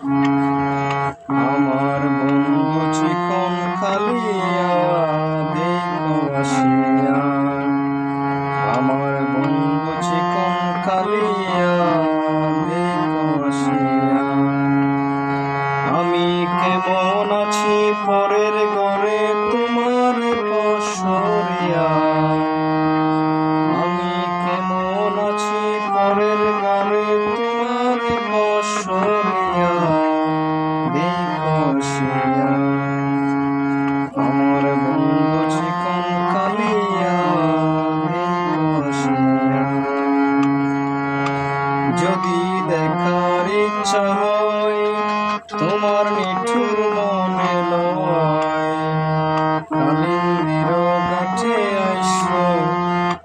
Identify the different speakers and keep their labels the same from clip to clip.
Speaker 1: আমার দেখার ইচ্ছা হয় তোমার নিঠুর মনে লয়। কালিন্দির গাছে আইসো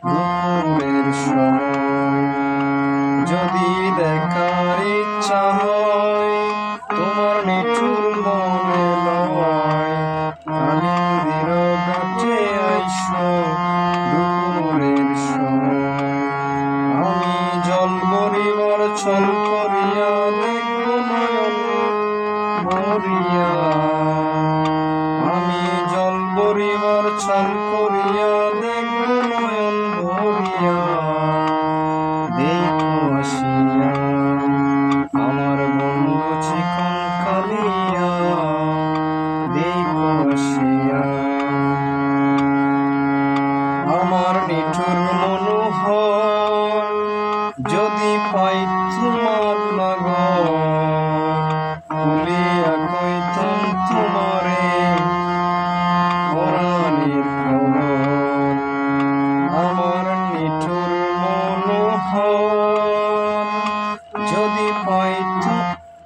Speaker 1: দুপুরের সময় ছল করিয়া দেখব ভরিয়া আমি জল বরিবার ছল করিয়া দেখব নয়ন আমার বন্ধু কালিয়া। দেখো আসিয়া, আমার নিঠুর মনোহর যদি পাই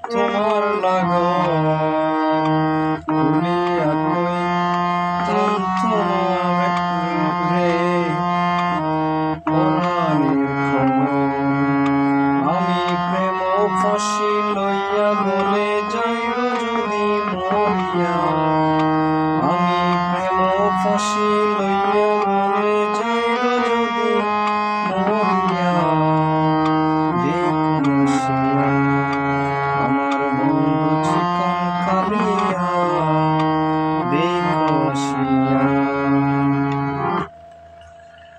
Speaker 1: তোমার রে পরাণের খবর আমি প্রেম ফাঁসি লইয়া গলে যাইব আমি প্রেম ফাঁসি 我去一